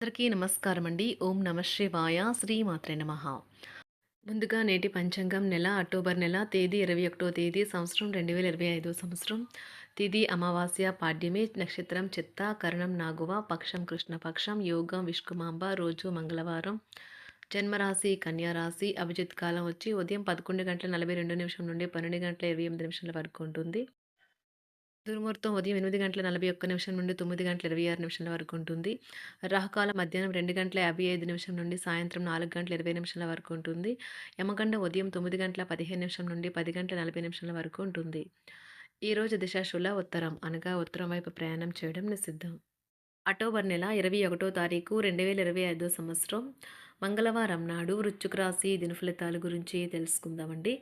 అందరికీ నమస్కారం అండి ఓం నమ శివాయ. శ్రీమాత్రే నమ. ముందుగా నేటి పంచాంగం నెల అక్టోబర్ నెల తేదీ ఇరవై ఒకటో తేదీ సంవత్సరం రెండు వేల ఇరవై ఐదో సంవత్సరం. తిథి అమావాస్య పాడ్యమి నక్షత్రం చిత్త కరణం నాగువ పక్షం కృష్ణపక్షం యోగం విష్కుమాంబ రోజు మంగళవారం. జన్మరాశి కన్యారాశి అభిజిత్ కాలం వచ్చి ఉదయం పదకొండు గంటల నలభై రెండు నిమిషం నుండి పన్నెండు గంటల ఇరవై ఎనిమిది నిమిషాల వరకు ఉంటుంది. దుర్ముహూర్తం ఉదయం ఎనిమిది గంటల నలభై ఒక్క నిమిషం నుండి తొమ్మిది గంటల ఇరవై ఆరు నిమిషాల వరకు ఉంటుంది. రాహుకాలం మధ్యాహ్నం రెండు గంటల యాభై ఐదు నిమిషం నుండి సాయంత్రం నాలుగు గంటల ఇరవై నిమిషాల వరకు ఉంటుంది. యమగండ ఉదయం తొమ్మిది గంటల పదిహేను నిమిషం నుండి పది గంటల నలభై నిమిషాల వరకు ఉంటుంది. ఈరోజు దిశాశుల ఉత్తరం అనగా ఉత్తరం వైపు ప్రయాణం చేయడం నిషిద్ధం. అక్టోబర్ నెల ఇరవై ఒకటో తారీఖు రెండు వేల ఇరవై ఐదో సంవత్సరం. మంగళవారం నాడు వృశ్చిక రాశి దిన ఫలితాల గురించి తెలుసుకుందామండి.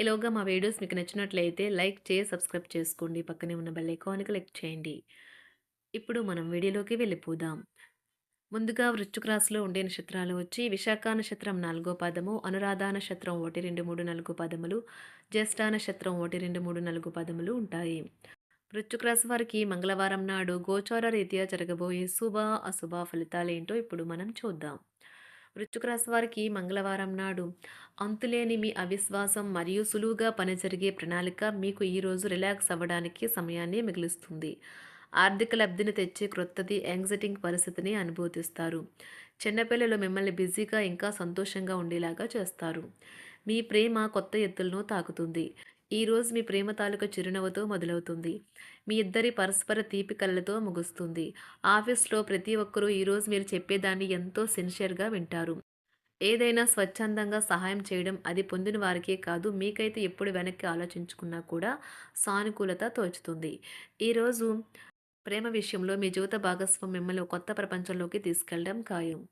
ఈలోగా మా వీడియోస్ మీకు నచ్చినట్లయితే లైక్ చేసి సబ్స్క్రైబ్ చేసుకోండి. పక్కనే ఉన్న బెల్ ఐకాన్ క్లిక్ చేయండి. ఇప్పుడు మనం వీడియోలోకి వెళ్ళిపోదాం. ముందుగా వృశ్చిక రాశిలో ఉండే నక్షత్రాలు వచ్చి విశాఖ నక్షత్రం నాలుగో పదము అనురాధ నక్షత్రం ఒకటి రెండు మూడు నాలుగు పదములు జ్యేష్ఠ నక్షత్రం ఒకటి రెండు మూడు నాలుగు పదములు ఉంటాయి. వృశ్చిక రాశి వారికి మంగళవారం నాడు గోచార రీత్యా జరగబోయే శుభ అశుభ ఫలితాలేంటో ఇప్పుడు మనం చూద్దాం. వృశ్చిక రాశి వారికి మంగళవారం నాడు అంతులేని మీ అవిశ్వాసం మరియు సులువుగా పని జరిగే ప్రణాళిక మీకు ఈరోజు రిలాక్స్ అవ్వడానికి సమయాన్ని మిగులుస్తుంది. ఆర్థిక లబ్ధిని తెచ్చే క్రొత్తది యాంగ్జైటింగ్ పరిస్థితిని అనుభూతిస్తారు. చిన్నపిల్లలు మిమ్మల్ని బిజీగా ఇంకా సంతోషంగా ఉండేలాగా చేస్తారు. మీ ప్రేమ కొత్త ఎత్తులను తాకుతుంది. ఈరోజు మీ ప్రేమ తాలూకా చిరునవ్వుతో మొదలవుతుంది. మీ ఇద్దరి పరస్పర తీపి కళ్ళతో ముగుస్తుంది. ఆఫీస్లో ప్రతి ఒక్కరూ ఈరోజు మీరు చెప్పేదాన్ని ఎంతో సిన్సియర్గా వింటారు. ఏదైనా స్వచ్ఛందంగా సహాయం చేయడం అది పొందిన వారికే కాదు మీకైతే ఎప్పుడు వెనక్కి ఆలోచించుకున్నా కూడా సానుకూలత తోచుతుంది. ఈరోజు ప్రేమ విషయంలో మీ జీవిత భాగస్వామి మిమ్మల్ని కొత్త ప్రపంచంలోకి తీసుకెళ్ళడం ఖాయం.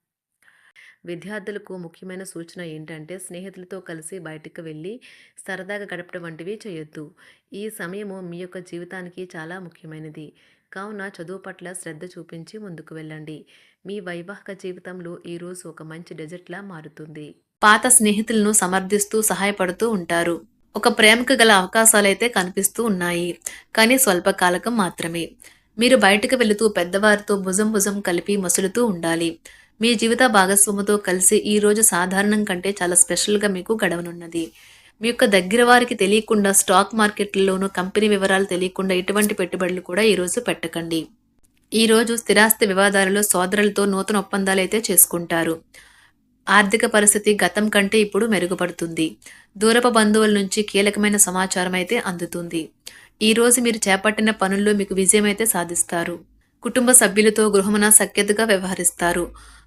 విద్యార్థులకు ముఖ్యమైన సూచన ఏంటంటే స్నేహితులతో కలిసి బయటకు వెళ్ళి సరదాగా గడపడం వంటివి చేయొద్దు. ఈ సమయము మీ యొక్క జీవితానికి చాలా ముఖ్యమైనది. కావున చదువు పట్ల శ్రద్ధ చూపించి ముందుకు వెళ్ళండి. మీ వైవాహిక జీవితంలో ఈరోజు ఒక మంచి డెజర్ట్లా మారుతుంది. పాత స్నేహితులను సమర్థిస్తూ సహాయపడుతూ ఉంటారు. ఒక ప్రేమకు గల అవకాశాలైతే కనిపిస్తూ ఉన్నాయి. కానీ స్వల్పకాలకం మాత్రమే. మీరు బయటకు వెళుతూ పెద్దవారితో భుజం భుజం కలిపి మసులుతూ ఉండాలి. మీ జీవిత భాగస్వామితో కలిసి ఈరోజు సాధారణం కంటే చాలా స్పెషల్గా మీకు గడవనున్నది. మీ యొక్క దగ్గర వారికి తెలియకుండా స్టాక్ మార్కెట్లలోనూ కంపెనీ వివరాలు తెలియకుండా ఎటువంటి పెట్టుబడులు కూడా ఈరోజు పెట్టకండి. ఈరోజు స్థిరాస్తి వివాదాలలో సోదరులతో నూతన ఒప్పందాలు అయితే చేసుకుంటారు. ఆర్థిక పరిస్థితి గతం కంటే ఇప్పుడు మెరుగుపడుతుంది. దూరపు బంధువుల నుంచి కీలకమైన సమాచారం అయితే అందుతుంది. ఈరోజు మీరు చేపట్టిన పనుల్లో మీకు విజయం అయితే సాధిస్తారు. కుటుంబ సభ్యులతో గృహమున సఖ్యతగా వ్యవహరిస్తారు.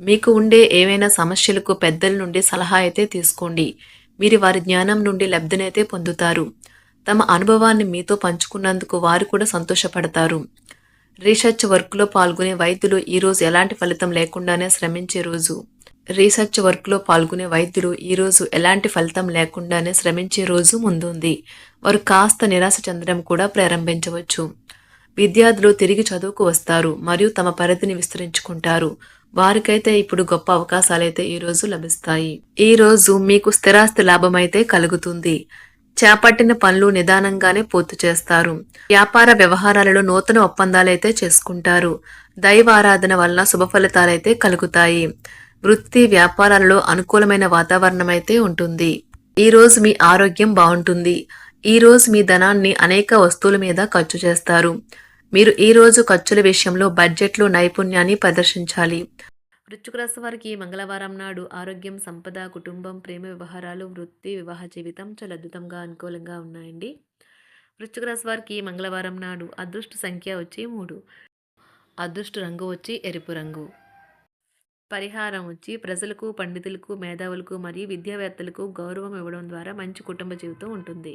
మీకు ఉండే ఏవైనా సమస్యలకు పెద్దల నుండి సలహా అయితే తీసుకోండి. మీరు వారి జ్ఞానం నుండి లబ్ధినైతే పొందుతారు. తమ అనుభవాన్ని మీతో పంచుకున్నందుకు వారు కూడా సంతోషపడతారు. రీసెర్చ్ వర్క్లో పాల్గొనే వైద్యులు ఈరోజు ఎలాంటి ఫలితం లేకుండానే శ్రమించే రోజు. రీసెర్చ్ వర్క్లో పాల్గొనే వైద్యులు ఈరోజు ఎలాంటి ఫలితం లేకుండానే శ్రమించే రోజు ముందుంది. వారు కాస్త నిరాశ చెందడం కూడా ప్రారంభించవచ్చు. విద్యార్థులు తిరిగి చదువుకు వస్తారు మరియు తమ పరిధిని విస్తరించుకుంటారు. వారికైతే ఇప్పుడు గొప్ప అవకాశాలైతే ఈరోజు లభిస్తాయి. ఈ రోజు మీకు స్థిరాస్తి లాభమైతే కలుగుతుంది. చేపట్టిన పనులు నిదానంగానే పూర్తి చేస్తారు. వ్యాపార వ్యవహారాలలో నూతన ఒప్పందాలైతే చేసుకుంటారు. దైవ ఆరాధన వలన శుభ ఫలితాలైతే కలుగుతాయి. వృత్తి వ్యాపారాలలో అనుకూలమైన వాతావరణం అయితే ఉంటుంది. ఈ రోజు మీ ఆరోగ్యం బాగుంటుంది. ఈ రోజు మీ ధనాన్ని అనేక వస్తువుల మీద ఖర్చు చేస్తారు. మీరు ఈ రోజు ఖర్చుల విషయంలో బడ్జెట్లో నైపుణ్యాన్ని ప్రదర్శించాలి. వృశ్చిక రాశి వారికి మంగళవారం నాడు ఆరోగ్యం సంపద కుటుంబం ప్రేమ వ్యవహారాలు వృత్తి వివాహ జీవితం చాలా అద్భుతంగా అనుకూలంగా ఉన్నాయండి. వృశ్చిక రాశి వారికి మంగళవారం నాడు అదృష్ట సంఖ్య వచ్చి మూడు. అదృష్ట రంగు వచ్చి ఎరుపు రంగు. పరిహారం వచ్చి ప్రజలకు పండితులకు మేధావులకు మరియు విద్యావేత్తలకు గౌరవం ఇవ్వడం ద్వారా మంచి కుటుంబ జీవితం ఉంటుంది.